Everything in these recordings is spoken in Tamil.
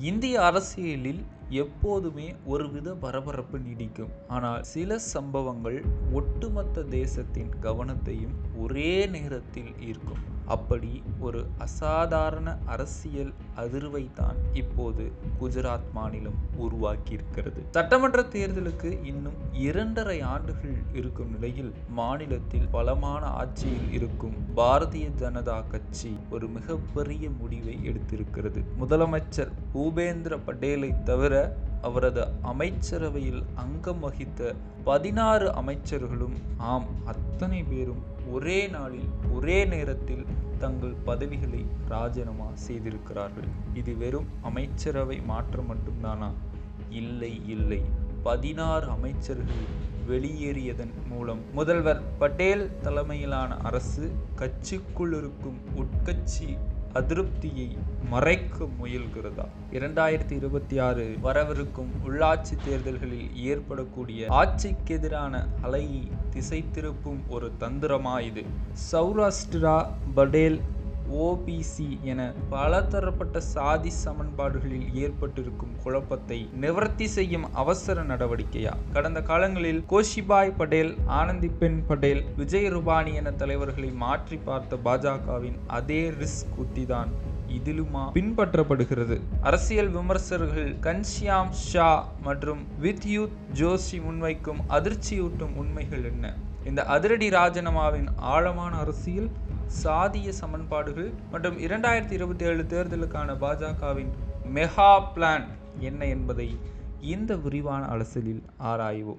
இந்திய அரசியலில் எப்போதுமே ஒருவித பரபரப்பு நீடிக்கும். ஆனால் சில சம்பவங்கள் ஒட்டுமொத்த தேசத்தின் கவனத்தையும் ஒரே நேரத்தில் ஈர்க்கும். அப்படி ஒரு அசாதாரண அரசியல் அதிர்வை தான் இப்போது குஜராத் மாநிலம் உருவாக்கியிருக்கிறது. சட்டமன்ற தேர்தலுக்கு இன்னும் இரண்டரை ஆண்டுகள் இருக்கும் நிலையில் மாநிலத்தில் பலமான ஆட்சியில் இருக்கும் பாரதிய ஜனதா கட்சி ஒரு மிகப்பெரிய முடிவை எடுத்திருக்கிறது. முதலமைச்சர் பூபேந்திர பட்டேலை தவிர அவரது அமைச்சரவையில் அங்கம் வகித்த பதினாறு அமைச்சர்களும் ஆம் அத்தனை பேரும் ஒரே நாளில் ஒரே நேரத்தில் தங்கள் பதவிகளை ராஜினாமா செய்திருக்கிறார்கள். இது வெறும் அமைச்சரவை மாற்றம் மட்டும்தானா? இல்லை இல்லை. பதினாறு அமைச்சர்கள் வெளியேறியதன் மூலம் முதல்வர் பட்டேல் தலைமையிலான அரசு கட்சிக்குள் இருக்கும் உட்கட்சி அதிருப்தியை மறைக்க முயல்கிறதா? இரண்டாயிரத்தி இருபத்தி ஆறு வரவிருக்கும் உள்ளாட்சி தேர்தல்களில் ஏற்படக்கூடிய ஆட்சிக்கு எதிரான அலையை திசை திருப்பும் ஒரு தந்திரமா இது? சௌராஷ்டிரா படேல் ஓபிசி என பலதரப்பட்ட சாதி சமன்பாடுகளில் ஏற்பட்டிருக்கும் குழப்பத்தை நிவர்த்தி செய்யும் அவசர நடவடிக்கையா? கடந்த காலங்களில் கோஷிபாய் படேல் ஆனந்திபென் படேல் விஜய் ரூபானி என தலைவர்களை மாற்றி பார்த்த பாஜகவின் அதே ரிஸ்க் உத்திதான் இதிலுமா பின்பற்றப்படுகிறது. அரசியல் விமர்சகர்கள் கன்ஷியாம் ஷா மற்றும் வித்யூத் ஜோஷி முன்வைக்கும் அதிர்ச்சியூட்டும் உண்மைகள் என்ன? இந்த அதிரடி ராஜினாமாவின் ஆழமான அரசியல் சாதிய சமன்பாடுகள் மற்றும் இரண்டாயிரத்தி இருபத்தி ஏழு தேர்தலுக்கான பாஜகவின் மெகா பிளான் என்ன என்பதை இந்த விரிவான அலசலில் ஆராய்வோம்.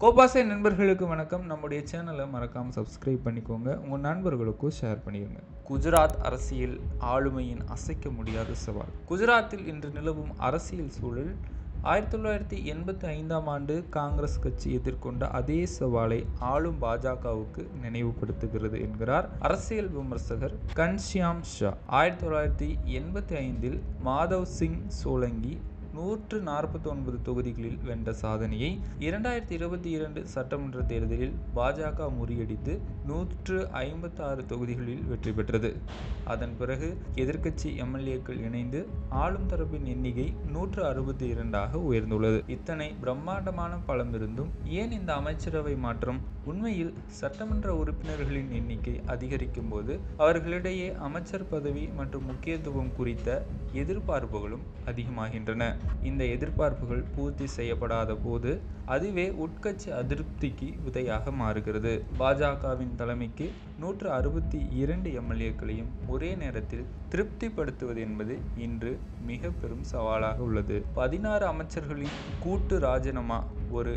கோபாசை நண்பர்களுக்கு வணக்கம். நம்முடைய சேனலை மறக்காமல் சப்ஸ்கிரைப் பண்ணிக்கோங்க. உங்கள் நண்பர்களுக்கும் ஷேர் பண்ணிடுங்க. குஜராத் அரசியல் ஆளுமையின் அசைக்க முடியாத சவால். குஜராத்தில் இன்று நிலவும் அரசியல் சூழல் ஆயிரத்தி தொள்ளாயிரத்தி எண்பத்தி ஐந்தாம் ஆண்டு காங்கிரஸ் கட்சி எதிர்கொண்ட அதே சவாலை ஆளும் பாஜகவுக்கு நினைவுபடுத்துகிறது என்கிறார் அரசியல் விமர்சகர் கன்ஷியாம் ஷா. ஆயிரத்தி தொள்ளாயிரத்தி எண்பத்தி ஐந்தில் மாதவ் சிங் சோலங்கி நூற்று நாற்பத்தி ஒன்பது தொகுதிகளில் வென்ற சாதனையை இரண்டாயிரத்தி இருபத்தி இரண்டு சட்டமன்ற தேர்தலில் பாஜக முறியடித்து நூற்று ஐம்பத்தி ஆறு தொகுதிகளில் வெற்றி பெற்றது. அதன் பிறகு எதிர்க்கட்சி எம்எல்ஏக்கள் இணைந்து ஆளும் தரப்பின் எண்ணிக்கை நூற்று அறுபத்தி இரண்டாக உயர்ந்துள்ளது. இத்தனை பிரம்மாண்டமான பலம் இருந்தும் ஏன் இந்த அமைச்சரவை மாற்றம்? உண்மையில் சட்டமன்ற உறுப்பினர்களின் எண்ணிக்கை அதிகரிக்கும் போது அவர்களிடையே அமைச்சர் பதவி மற்றும் முக்கியத்துவம் குறித்த எதிர்பார்ப்புகளும் அதிகமாகின்றன. இந்த எதிர்பார்ப்புகள் பூர்த்தி செய்யப்படாத போது அதுவே உட்கட்சி அதிருப்திக்கு விதையாக மாறுகிறது. பாஜகவின் தலைமைக்கு நூற்று அறுபத்தி இரண்டு எம்எல்ஏக்களையும் ஒரே நேரத்தில் திருப்திப்படுத்துவது என்பது இன்று மிக பெரும் சவாலாக உள்ளது. பதினாறு அமைச்சர்களின் கூட்டு ராஜினாமா ஒரு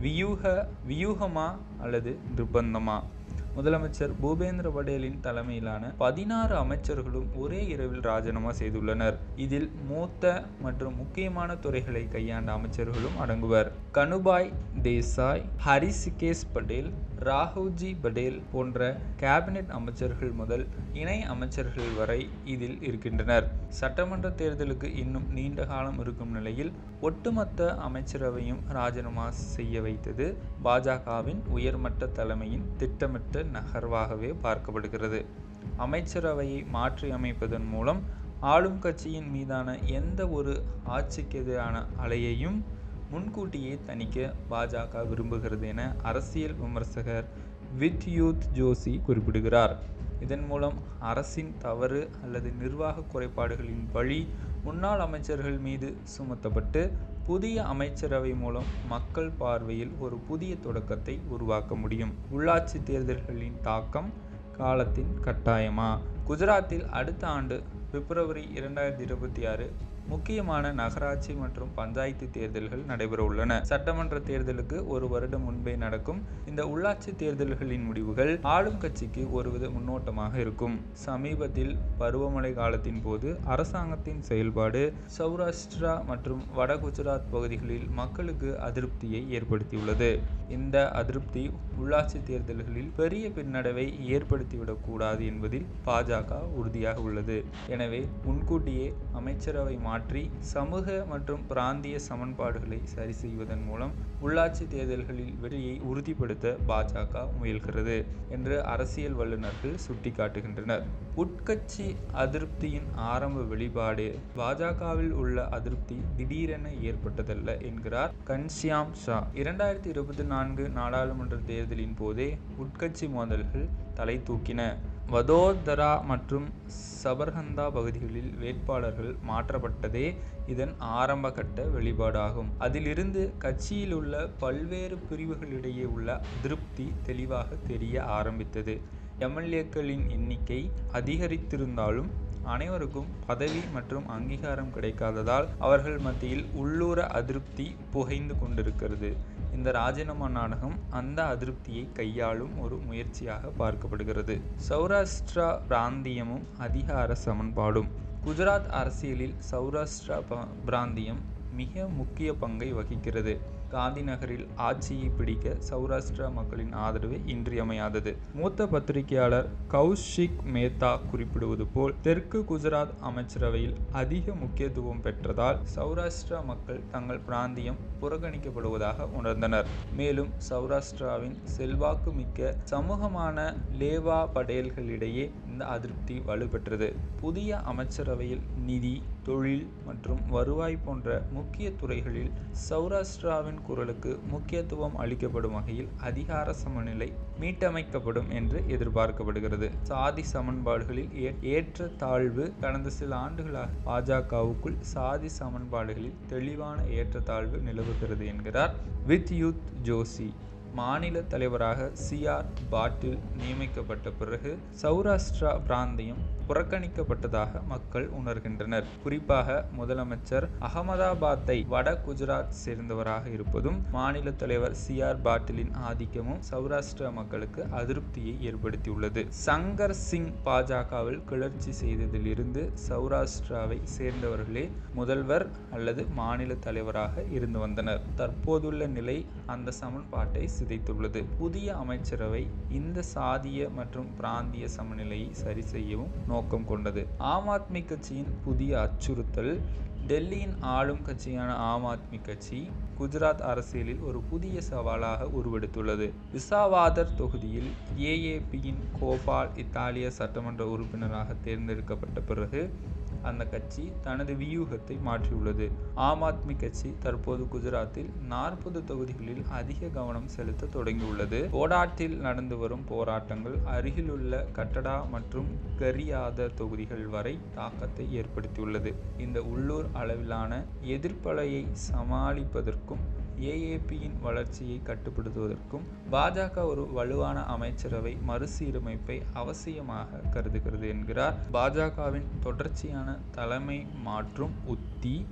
வியூக வியூகமா அல்லது நிர்பந்தமா? முதலமைச்சர் பூபேந்திர படேலின் தலைமையிலான பதினாறு அமைச்சர்களும் ஒரே இரவில் ராஜினாமா செய்துள்ளனர். இதில் மூத்த மற்றும் முக்கியமான துறைகளை கையாண்ட அமைச்சர்களும் அடங்குவர். கனுபாய் தேசாய் ஹரிசிகேஷ் படேல் ராகுஜி படேல் போன்ற கேபினெட் அமைச்சர்கள் முதல் இணை அமைச்சர்கள் வரை இதில் இருக்கின்றனர். சட்டமன்ற தேர்தலுக்கு இன்னும் நீண்ட காலம் இருக்கும் நிலையில் ஒட்டுமொத்த அமைச்சரவையும் ராஜினாமா செய்ய வைத்தது பாஜகவின் உயர்மட்ட தலைமையின் திட்டமிட்ட நகர்வாகவே பார்க்கப்படுகிறது. அமைச்சரவையை மாற்றி அமைப்பதன் மூலம் ஆளும் கட்சியின் மீதான எந்த ஒரு ஆட்சிக்கு எதிரான அலையையும் முன்கூட்டியே தணிக்க பாஜக விரும்புகிறது என அரசியல் விமர்சகர் வித்யூத் ஜோஷி குறிப்பிடுகிறார். இதன் மூலம் அரசின் தவறு அல்லது நிர்வாக குறைபாடுகளின் பழி முன்னாள் அமைச்சர்கள் மீது சுமத்தப்பட்டு புதிய அமைச்சரவை மூலம் மக்கள் பார்வையில் ஒரு புதிய தொடக்கத்தை உருவாக்க முடியும். உள்ளாட்சி தேர்தல்களின் தாக்கம் காலத்தின் கட்டாயமா? குஜராத்தில் அடுத்த ஆண்டு பிப்ரவரி இரண்டாயிரத்தி இருபத்தி ஆறு முக்கியமான நகராட்சி மற்றும் பஞ்சாயத்து தேர்தல்கள் நடைபெற உள்ளன. சட்டமன்ற தேர்தலுக்கு ஒரு வருடம் முன்பே நடக்கும் இந்த உள்ளாட்சி தேர்தல்களின் முடிவுகள் ஆளும் கட்சிக்கு ஒருவித முன்னோட்டமாக இருக்கும். சமீபத்தில் பருவமழை காலத்தின் போது அரசாங்கத்தின் செயல்பாடு சௌராஷ்டிரா மற்றும் வட குஜராத் பகுதிகளில் மக்களுக்கு அதிருப்தியை ஏற்படுத்தியுள்ளது. இந்த அதிருப்தி உள்ளாட்சி தேர்தல்களில் பெரிய பின்னடைவை ஏற்படுத்திவிடக் கூடாது என்பதில் பாஜக உறுதியாக உள்ளது. எனவே முன்கூட்டியே அமைச்சரவை மாற்ற மாற்றி சமூக மற்றும் பிராந்திய சமன்பாடுகளை சரி செய்வதன் மூலம் உள்ளாட்சி தேர்தல்களில் வெற்றியை உறுதிப்படுத்த பாஜக முயல்கிறது என்று அரசியல் வல்லுநர்கள் சுட்டிக்காட்டுகின்றனர். உட்கட்சி அதிருப்தியின் ஆரம்ப வெளிப்பாடு பாஜகவில் உள்ள அதிருப்தி திடீரென ஏற்பட்டதல்ல என்கிறார் கன்ஷியாம் ஷா. இரண்டாயிரத்தி இருபத்தி நான்கு நாடாளுமன்ற தேர்தலின் போதே உட்கட்சி மோதல்கள் தலை தூக்கின வதோதரா மற்றும் சபர்கந்தா பகுதிகளில் வேட்பாளர்கள் மாற்றப்பட்டதே இதன் ஆரம்ப கட்ட வெளிப்பாடாகும். அதிலிருந்து கட்சியில் உள்ள பல்வேறு பிரிவுகளிடையே உள்ள அதிருப்தி தெளிவாக தெரிய ஆரம்பித்தது. எம்எல்ஏக்களின் எண்ணிக்கை அதிகரித்திருந்தாலும் அனைவருக்கும் பதவி மற்றும் அங்கீகாரம் கிடைக்காததால் அவர்கள் மத்தியில் உள்ளூர அதிருப்தி புகைந்து கொண்டிருக்கிறது. இந்த ராஜினாமா நாடகம் அந்த அதிருப்தியை கையாளும் ஒரு முயற்சியாக பார்க்கப்படுகிறது. சௌராஷ்டிரா பிராந்தியமும் அதிகார சமன்பாடும். குஜராத் அரசியலில் சௌராஷ்டிரா பிராந்தியம் மிக முக்கிய பங்கை வகிக்கிறது. காந்தி நகரில் ஆட்சியை பிடிக்க சௌராஷ்டிரா மக்களின் ஆதரவு இன்றியமையாதது. மூத்த பத்திரிகையாளர் கௌஷிக் மேத்தா குறிப்பிடுவது போல் தெற்கு குஜராத் அமைச்சரவையில் அதிக முக்கியத்துவம் பெற்றதால் சௌராஷ்டிரா மக்கள் தங்கள் பிராந்தியம் புறக்கணிக்கப்படுவதாக உணர்ந்தனர். மேலும் சௌராஷ்டிராவின் செல்வாக்கு மிக்க சமூகமான லேவா படேல்களிடையே இந்த அதிருப்தி வலுப்பெற்றது புதிய அமைச்சரவையில் நிதி தொழில் மற்றும் வருவாய் போன்ற முக்கிய துறைகளில் சௌராஷ்டிராவின் குரலுக்கு முக்கியத்துவம் அளிக்கப்படும் வகையில் அதிகார சமநிலை மீட்டமைக்கப்படும் என்று எதிர்பார்க்கப்படுகிறது. சாதி சமன்பாடுகளில் ஏற்ற தாழ்வு கடந்த சில ஆண்டுகளாக பாஜகவுக்குள் சாதி சமன்பாடுகளில் தெளிவான ஏற்றத்தாழ்வு நிலவுகிறது என்கிறார் வித் யூத் ஜோஷி. மாநில தலைவராக சிஆர் பாட்டில் நியமிக்கப்பட்ட பிறகு சௌராஷ்டிரா பிராந்தியம் புறக்கணிக்கப்பட்டதாக மக்கள் உணர்கின்றனர். குறிப்பாக முதலமைச்சர் அகமதாபாத்தை வட குஜராத் சேர்ந்தவராக இருப்பதும் மாநில தலைவர் சி. ஆர். பாட்டிலின் ஆதிக்கமும் சௌராஷ்டிரா மக்களுக்கு அதிருப்தியை ஏற்படுத்தியுள்ளது. சங்கர் சிங் பாஜகவில் கிளர்ச்சி செய்ததிலிருந்து சௌராஷ்டிராவை சேர்ந்தவர்களே முதல்வர் அல்லது மாநில தலைவராக இருந்து வந்தனர். தற்போதுள்ள நிலை அந்த சமன்பாட்டை சிதைத்துள்ளது. புதிய அமைச்சரவை இந்த சாதிய மற்றும் பிராந்திய சமநிலையை சரி செய்யவும் நோக்கம் கொண்டது. ஆம் ஆத்மி கட்சியின் புதிய அச்சுறுத்தல் டெல்லியின் ஆளும் கட்சியான ஆம் ஆத்மி கட்சி குஜராத் அரசியலில் ஒரு புதிய சவாலாக உருவெடுத்துள்ளது. விசாவாதர் தொகுதியில் ஏஏபியின் கோபால் இத்தாலிய சட்டமன்ற உறுப்பினராக தேர்ந்தெடுக்கப்பட்ட பிறகு அந்த கட்சி தனது வியூகத்தை மாற்றியுள்ளது. ஆம் ஆத்மி கட்சி தற்போது குஜராத்தில் நாற்பது தொகுதிகளில் அதிக கவனம் செலுத்த தொடங்கியுள்ளது. போடாட்டில் நடந்து வரும் போராட்டங்கள் அருகிலுள்ள கட்டடா மற்றும் கரியாத தொகுதிகள் வரை தாக்கத்தை ஏற்படுத்தியுள்ளது. இந்த உள்ளூர் அளவிலான எதிர்ப்பலையை சமாளிப்பதற்கும் ஏஏபியின் வளர்ச்சியை கட்டுப்படுத்துவதற்கும் பாஜக ஒரு வலுவான அமைச்சரவை மறுசீரமைப்பை அவசியமாக கருதுகிறது என்கிறார். பாஜகவின் தொடர்ச்சியான தலைமை மாற்றும் உத்தி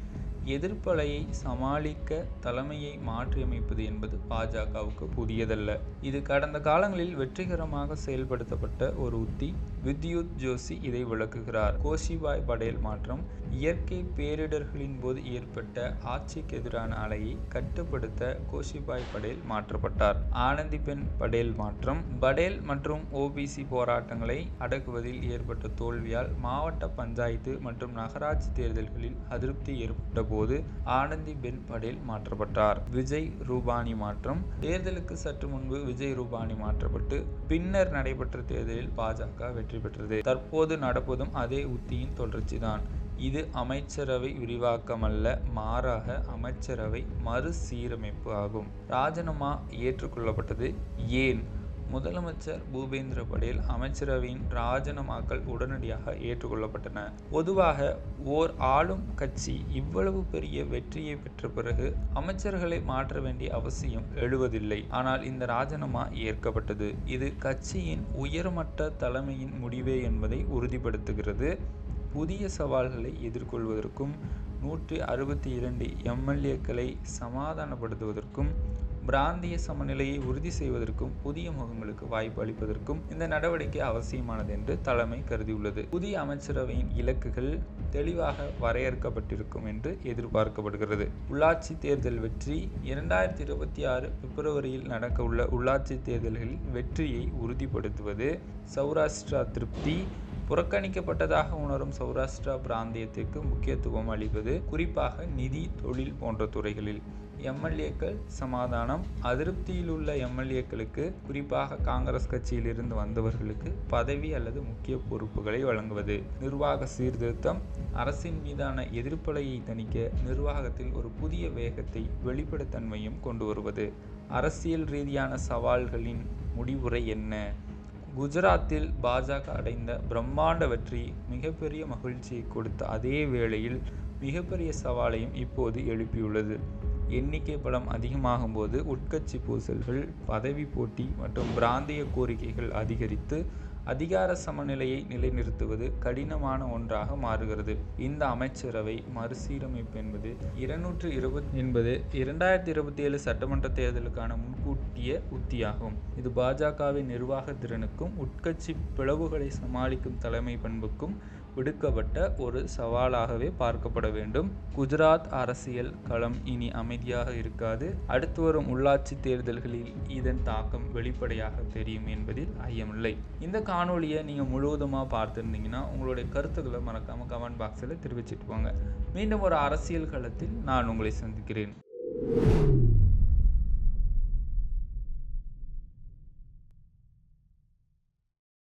எதிர்ப்பலையை சமாளிக்க தலைமையை மாற்றியமைப்பது என்பது பாஜகவுக்கு புதியதல்ல. இது கடந்த காலங்களில் வெற்றிகரமாக செயல்படுத்தப்பட்ட ஒரு உத்தி. வித்யுத் ஜோஷி இதை விளக்குகிறார். கோஷிபாய் படேல் மாற்றம் இயற்கை பேரிடர்களின் போது ஏற்பட்ட ஆட்சிக்கு எதிரான அலையை கட்டுப்படுத்த கோஷிபாய் படேல் மாற்றப்பட்டார். ஆனந்திபென் படேல் மாற்றம் படேல் மற்றும் ஓபிசி போராட்டங்களை அடக்குவதில் ஏற்பட்ட தோல்வியால் மாவட்ட பஞ்சாயத்து மற்றும் நகராட்சி தேர்தல்களில் அதிருப்தி ஏற்பட்ட போது ஆனந்தி பென் படேல் மாற்றப்பட்டார். விஜய் ரூபானி மாற்றம் தேர்தலுக்கு சற்று முன்பு விஜய் ரூபானி மாற்றப்பட்டு பின்னர் நடைபெற்ற தேர்தலில் பாஜக வெற்றி பெற்றது. தற்போது நடப்பதும் அதே உத்தியின் தொடர்ச்சிதான். இது அமைச்சரவை விரிவாக்கமல்ல மாறாக அமைச்சரவை மறுசீரமைப்பு ஆகும். ராஜினாமா ஏற்றுக்கொள்ளப்பட்டது. ஏன்? முதலமைச்சர் பூபேந்திர படேல் அமைச்சரவையின் ராஜினாமாக்கள் உடனடியாக ஏற்றுக்கொள்ளப்பட்டன. பொதுவாக ஓர் ஆளும் கட்சி இவ்வளவு பெரிய வெற்றியை பெற்ற பிறகு அமைச்சர்களை மாற்ற வேண்டிய அவசியம் எழுவதில்லை. ஆனால் இந்த ராஜினாமா ஏற்கப்பட்டது. இது கட்சியின் உயர்மட்ட தலைமையின் முடிவே என்பதை உறுதிப்படுத்துகிறது. புதிய சவால்களை எதிர்கொள்வதற்கும் நூற்றி அறுபத்தி இரண்டு எம்எல்ஏக்களை சமாதானப்படுத்துவதற்கும் பிராந்திய சமநிலையை உறுதி செய்வதற்கும் புதிய முகங்களுக்கு வாய்ப்பு அளிப்பதற்கும் இந்த நடவடிக்கை அவசியமானது என்று தலைமை கருதியுள்ளது. புதிய அமைச்சரவையின் இலக்குகள் தெளிவாக வரையறுக்கப்பட்டிருக்கும் என்று எதிர்பார்க்கப்படுகிறது. உள்ளாட்சி தேர்தல் வெற்றி இரண்டாயிரத்தி இருபத்தி ஆறு பிப்ரவரியில் நடக்க உள்ள உள்ளாட்சி தேர்தல்களில் வெற்றியை உறுதிப்படுத்துவது சௌராஷ்டிரா திருப்தி புறக்கணிக்கப்பட்டதாக உணரும் சௌராஷ்டிரா பிராந்தியத்திற்கு முக்கியத்துவம் அளிப்பது குறிப்பாக நிதி தொழில் போன்ற துறைகளில். எம்எல்ஏக்கள் சமாதானம். அதிருப்தியில் உள்ள எம்எல்ஏக்களுக்கு குறிப்பாக காங்கிரஸ் கட்சியிலிருந்து வந்தவர்களுக்கு பதவி அல்லது முக்கிய பொறுப்புகளை வழங்குவது. நிர்வாக சீர்திருத்தம். அரசின் மீதான எதிர்ப்பலையை தணிக்க நிர்வாகத்தில் ஒரு புதிய வேகத்தை வெளிப்படைத்தன்மையும் கொண்டு வருவது. அரசியல் ரீதியான சவால்களின் முடிவுரை என்ன? குஜராத்தில் பாஜக அடைந்த பிரம்மாண்ட வெற்றி மிகப்பெரிய மகிழ்ச்சியை கொடுத்த அதே வேளையில் மிகப்பெரிய சவாலையும் இப்போது எழுப்பியுள்ளது. எண்ணிக்கை பலம் அதிகமாகும் போது உட்கட்சி பூசல்கள் பதவி போட்டி மற்றும் பிராந்திய கோரிக்கைகள் அதிகரித்து அதிகார சமநிலையை நிலைநிறுத்துவது கடினமான ஒன்றாக மாறுகிறது. இந்த அமைச்சரவை மறுசீரமைப்பு என்பது இருநூற்று இருபத் என்பது இரண்டாயிரத்தி இருபத்தி ஏழு சட்டமன்ற தேர்தலுக்கான முன்கூட்டிய உத்தியாகும். இது பாஜகவின் நிர்வாக திறனுக்கும் உட்கட்சி பிளவுகளை சமாளிக்கும் தலைமை பண்புக்கும் விடுக்கப்பட்ட ஒரு சவாலாகவே பார்க்கப்பட வேண்டும். குஜராத் அரசியல் களம் இனி அமைதியாக இருக்காது. அடுத்து வரும் உள்ளாட்சி தேர்தல்களில் இதன் தாக்கம் வெளிப்படையாக தெரியும் என்பதில் ஐயமில்லை. இந்த காணொலியை நீங்கள் முழுவதுமாக பார்த்துருந்தீங்கன்னா உங்களுடைய கருத்துக்களை மறக்காமல் கமெண்ட் பாக்ஸில் தெரிவிச்சிட்டு போங்க. மீண்டும் ஒரு அரசியல் களத்தில் நான் உங்களை சந்திக்கிறேன்.